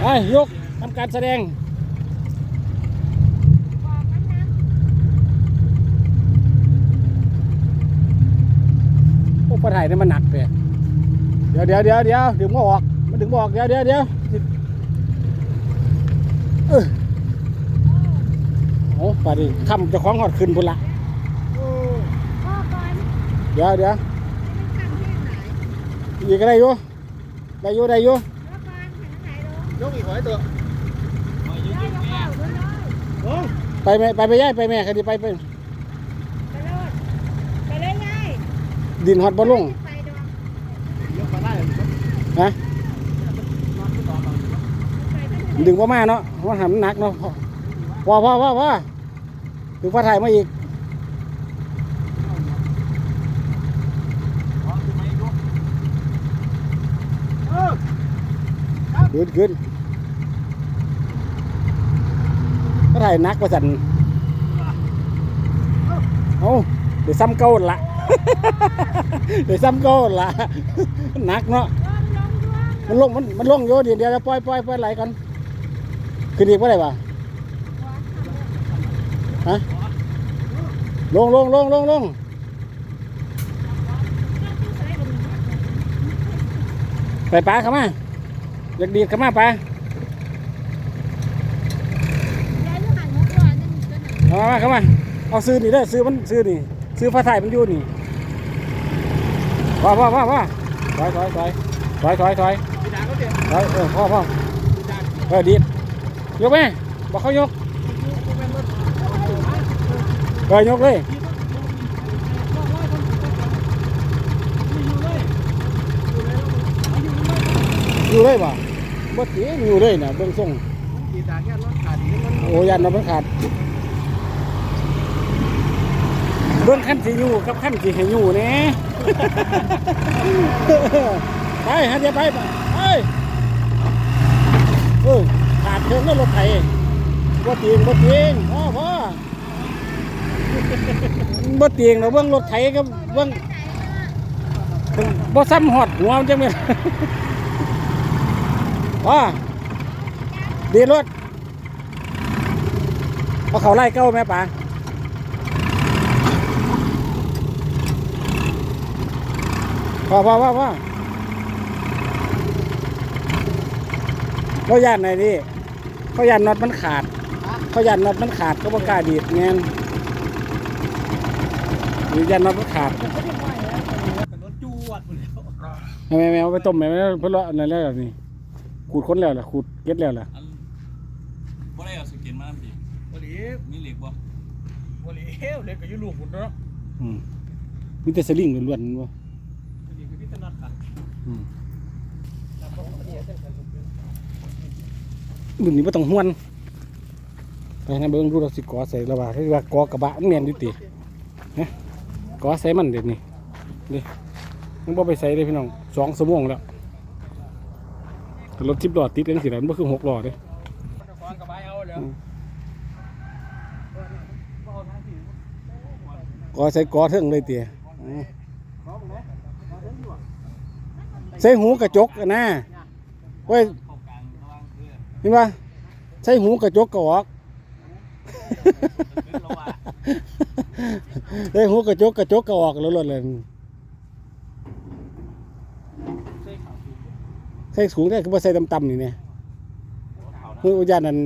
ไปยกทำการแสดงโอ้ปลาไทยนี่มันหนักเลยเดี๋ยวเดี๋ยวเดี๋ยวเดี๋ยวดึงมาออกมันดึงมาออกเดี๋ยวเดี๋ยวเดี๋ยวเออโอ้ปลาดิคำเจะคล้องหอดขึ้นพุ่นละเดี๋ยวเดี๋ยวมันทำที่ไหนอีกอะไรอยู่ได้อยู่ได้อยู่ ยกอีกหอยตัวได้ยกเบาด้วยเลยโอ้ไปแม่ไปไปย่ายไปแม่คดีไปไปไปโลดไปเลยไงดินฮอดบ่ลงไปดอกยกมาได้ฮะไปก็ดึงว่ามาเนาะว่าหำหนักเนาะพ่อพ่อพ่อพ่อดึงปลาไทยมาอีก ขึ้นขึ้นปลาไทยนักว่าสันเอาเดี๋ยวซ้ำเก้าหั่นละเดี๋ยวซ้ำเก้าหั่นละนักเนาะมันลงมันมันลงอยู่เดี๋ยวเดี๋ยวปล่อยปล่อยปล่อยไหลก่อนขึ้นอีกว่าไรวะฮะลงลงลงลงลงไปปลาเข้ามา อยากดีดเข้ามาปลาย้ายลูกหันหัวก่อนนั่นก็หนักเข้ามาเข้ามา เอาซื้อนี่เด้อซื้อมันซื้อนี่ ซื้อผ้าไทยมันอยู่นี่พ่อพ่อพ่อพ่อถอยถอยถอยถอยถอยถอยถอยเออพ่อพ่อเออดีดยกไหมบอกเขายกเออยกเลยอยู่เลยป่ะ บ่ตีอยู่เลยนะเบื้องส่งพี่ดาแค่รถขาดนี่มันโอ้ยันเรามันขาดเบื้องขั้นสิอยู่กับขั้นสิให้อยู่แหน่ไปฮะเดี๋ยวไปไปไปเออขาดเทิงแล้วรถไถบ่ตีงบ่ตีงพ่อพ่อบ่ตีงเราเบื้องรถไถกับเบื้องบ่ซ้ำหอดหัวมันจังแม่น ว่าดีรถเอาเขาไล่เก้าแม่ป่าพอพอพอพอเขาย่านไหนดิเขาย่านน็อตมันขาดเขาย่านน็อตมันขาดเขาบอกกล้าดีดเงี้ยหรือย่านน็อตมันขาดรถจวดหมดแล้วแม่แม่เอาไปต้มแม่แม่เพื่อละอะไรแล้วนี่ ขูดค้นแล้วล่ะขูดเก็ดแล้วล่ะอันบ่ได้เอาสกินมาทำดิวันนี้มีเหล็กบ่วันนี้เฮลเล็กกับยูลูกคุณเนาะอืมมีแต่สลิงล้วนๆวะวันนี้คือพี่ถนัดกันอืมแต่ต้องอันนี้เส้นกันรุ่นนี้ไม่ต้องห้วนไปนะเบิ้งดูเราสิกอใส่ระบาที่ว่ากอกระบะมันเนียนดิติฮะกอใส่มันเด็ดนี่ดิมันบ่ไปใส่เลยพี่น้องสองชั่วโมงแล้ว แต่รถทิพย์ล้อติดกันสิแล้วมันบ่คือหกล้อเด้จะฟังกับใบเอาแล้วกอใส่กอเทิงเลยเตี๋ยอืมใส่หูกระจกอะนะเว้ยเข้ากลางระหว่างเพื่อนเห็นปะใส่หูกระจกก็ออกเราว่าใส่หูกระจกกระจกก็ออกแล้วรถเลย ใส่สูงได้คือว่าใส่ต่ำๆนี่เนี่ยมือยานนั้น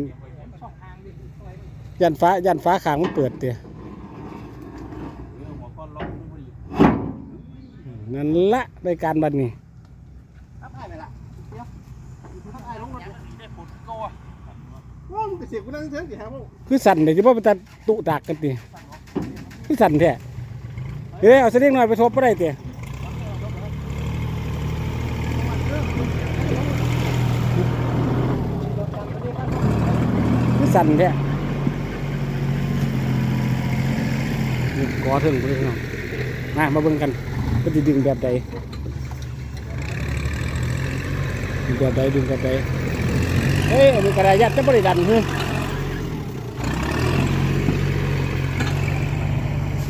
ยานฟ้ายานฟ้าขางมันเปิดเตี๋ยเรื่องหัวก้อนล็อกไม่ดีนั่นละรายการบันนี้ทับไอ้ไปละเดี๋ยวทับไอ้ลงรถได้ผลก็ว่าว้าวมึงไปเสียกูนั่งเสียงกี่แฮมคือสั่นเดี๋ยวจะว่าไปตัดตุตากกันตีคือสั่นแท้เดี๋ยวเอาเสด็จหน่อยไปทบก็ได้เตี๋ย สั่นแท้นี่กอถึงไปเลยพี่น้องมามาเบิ่งกันก็จะดึงแบบใดดึงแบบใดดึงแบบใดเอ้ยอันนี้กระดาษยัดจะบริดันเฮ้ย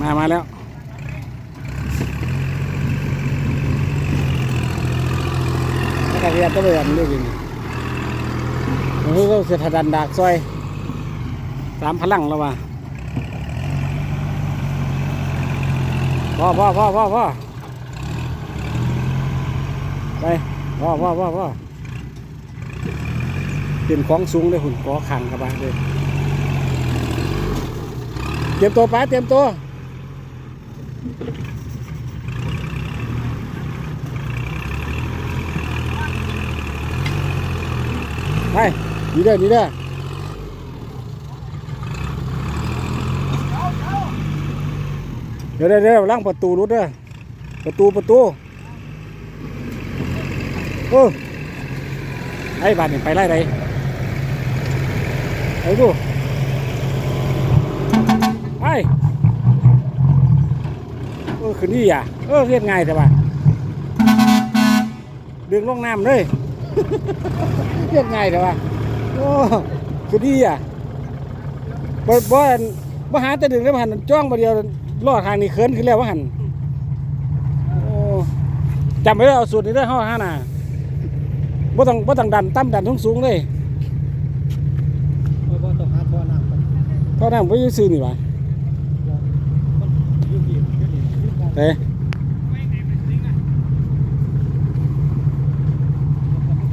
มามาแล้วกระดาษยัดจะบริดันเรื่องนี้เออเราเสียทดันดากซอย สามพลังแล้วว่ะพ่อพ่อพ่อพ่อพ่อไปพ่อพ่อพ่อพ่อเป็นของสูงเลยหุ่นกอขังกระบะเลยเตรียมตัวป้าเตรียมตัวไปดีเด้อดีเด้อ ดี๋ยวเดี๋ยวเดี๋ยวล้างประตูรุดเด้อประตูประตูโอ้ไอ้บ้านนี่ไปไล่ไรไปดูไปเออขึ้นนี่อะเออเรียกง่ายแต่ว่าดึงลงน้ำเลยเรียกง่ายแต่ว่าโอ้ขึ้นนี่อะบ่บ่บ่หาแต่ดึงได้บ่หันจ้องบ่เดียว รอดทางนี้เคินขึ้นแล้วว่าหันโอ้จำไว้เลยเอาสูตรนี้ได้ห้อห้าน่ะบ่ต้องบ่ต้องดันต่ำดันสูงสูงเลยบ่ต้องหาท่อน้ำก่อนเพราะนั่ยู่ซื่อนี่หว่ามันอยู่ดีอยู่ดีอยู่ดีเอ้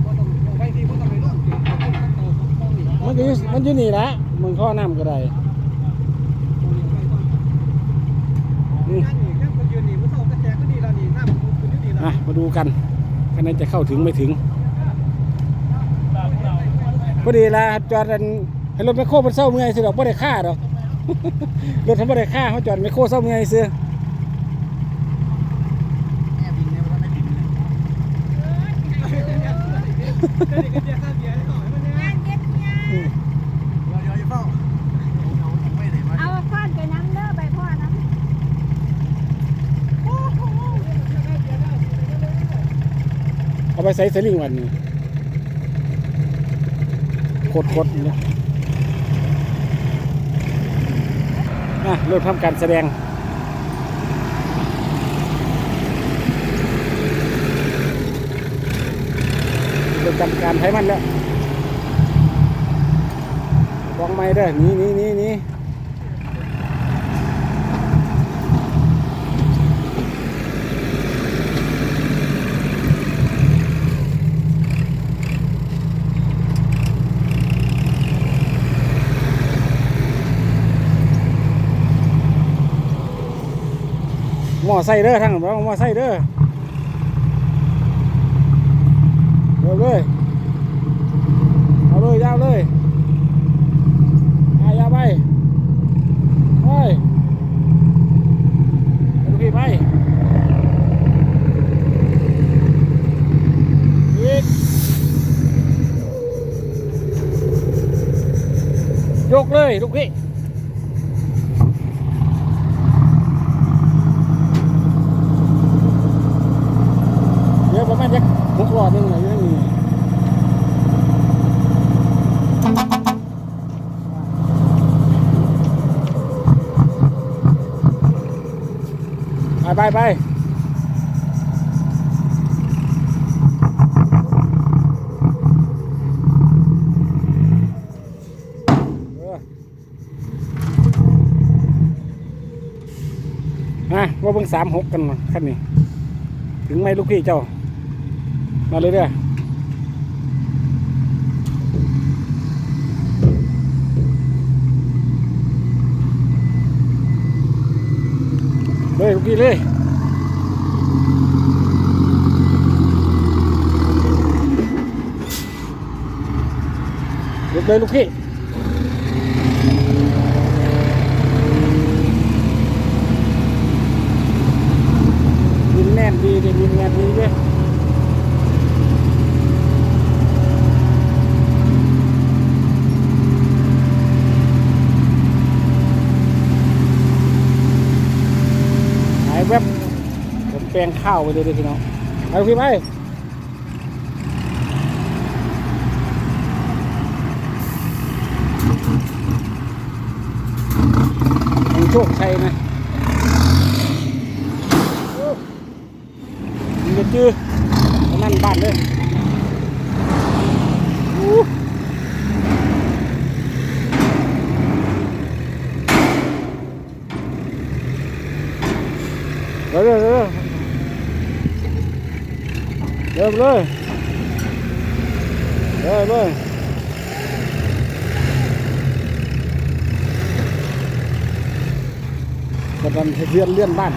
บ่ต้องไว้ที่บ่ต้องไปนอนที่ต้องโตต้องนี่มันอยู่มันอยู่นี่ละมึงข้อน้ำก็ได้ อะมาดูกันคะแนนจะเข้าถึงไม่ถึงพอดีละจอดันให้รถแมคโครมันเศร้าเมื่อยสิดอกไม่ได้ค่าดอกรถทำบ่ได้ค่าเขาจอดแมคโครเศร้าเมื่อยซื้อ แอบบินเนี่ยมันไม่บินเลยเดี๋ยวนี้ก็เสียค่าเบียร์ให้หน่อยมันเนี่ย งานเย็บเนี่ย เดี๋ยวเดี๋ยวอย่าเฝ้าเอาเอาไม่ได้มา เอาก้อนไปน้ำเด้อใบพ่อน้ำโอ้โห เอา ไปใส่สลิงวันนี้โคตรโคตรเนี่ยอะเริ่มทำการแสดงเริ่มทำการไถมันแล้ววางไม้เด้นี่นี่นี่นี่ หม้อไส้เด้อทั้งหมดหม้อไส้เด้อเร็วเลยเอาเลยยาวเลยอายาไปไปไปลูกพี่ไปอีกยกเลยลูกพี่ เดี๋ยวประมาณจะหกหลอดหนึงอะไรอย่างนี้ ไปไปไปเออมาว่าเบิ่งสามหกกันมาขั้นนี้ ถึงไม่ลูกพี่เจ้า มาเลยเด้อ เลยลูกพี่เลยลุกเลยลูกพี่ดินแน่นดีดินแน่นดีด้วย หาย แวบผมแปลงข้าวไปเลยด้อพี่น้องไปพี่ไปโชคชัยนะโอ้มันจะจื้อนั่นบ้านเลยอู้ เลยเลยเลยเลยกำลังเลื่อนเลื่อนบ้าน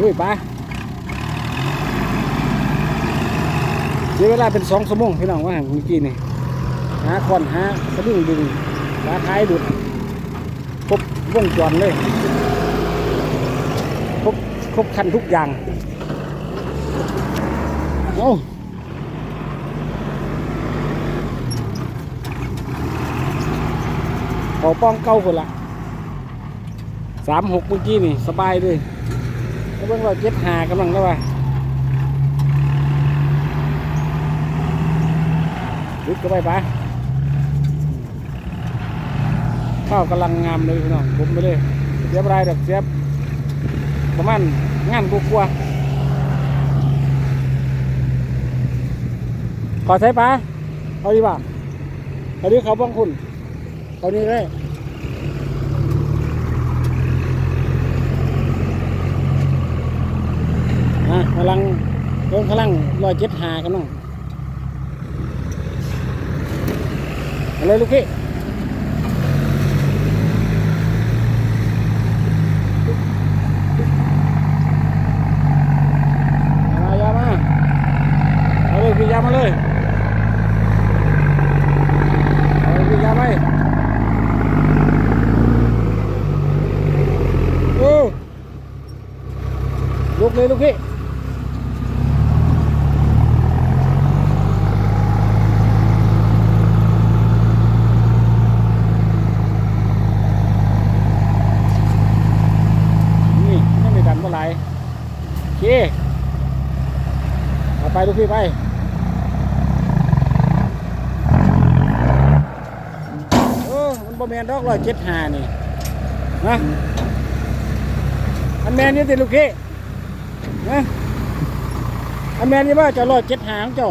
ด้วยไปเสียเวลาเป็นสองชั่วโมงพี่น้องว่าเมื่อกี้นี่หาคอนหาสะดุ้งดึงหาท้ายดุดครบวงจรเลยครบครบคันทุกอย่าง เอาเขาป้องเก้าคนละสามหกเมื่อกี้นี่ สบายเลยแล้วเบิ่งเราเจ็ดหากำลังแล้วว่าดึกก็ไปปะข้าวกำลังงามเลยพี่น้องผมไปเลยเสียบรายดอกเสียบประมาณงานกลัวาๆ ขอใช้ปะเอาดีป่ะเอาดีเขาบ้องคุณเอานี้เลยอะกำลังเริ่มกำลังลอยเจ็ดหากันน้องเอาเลยลูกพี่เอามายามาเอาเลยพี่ยามาเลย เอาพี่ยาไปโอ้ลุกเลยลูกพี่นี่ไม่มีดันเมื่อไหร่ โอเคเอาไปลูกพี่ไปเออมันบ่แมนดอกร้อยเจ็ดหานี่นะอันแมนนี่ติลูกพี่นะอันแมนนี่ว่าจะร้อยเจ็ดหาของเจ้า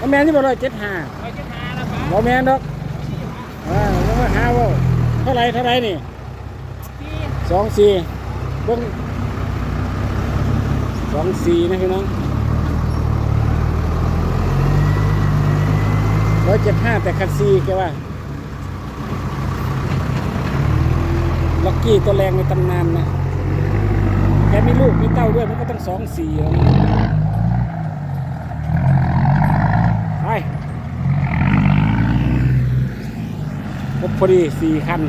อันแมนนี่บ่ร้อยเจ็ดหาไปเจ็ดหาแล้วปะบ่แมนดอกอ่าแล้วมาหาว่าเท่าไหรเท่าไหรนี่พี่สองสี่เบิ่ง สองสี่นะพี่น้องร้อยเจ็ดห้าแต่คัดซีแกว่าล็อกกี้ตัวแรงในตำนานนะแกมีลูกมีเต้าด้วยมันก็ต้องสองสี่ไปพอดีสี่คัน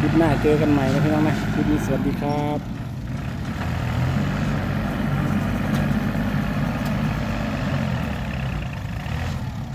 คลิป หน้าเจอกันใหม่นะพี่น้องนะคลิปนี้สวัสดีครับ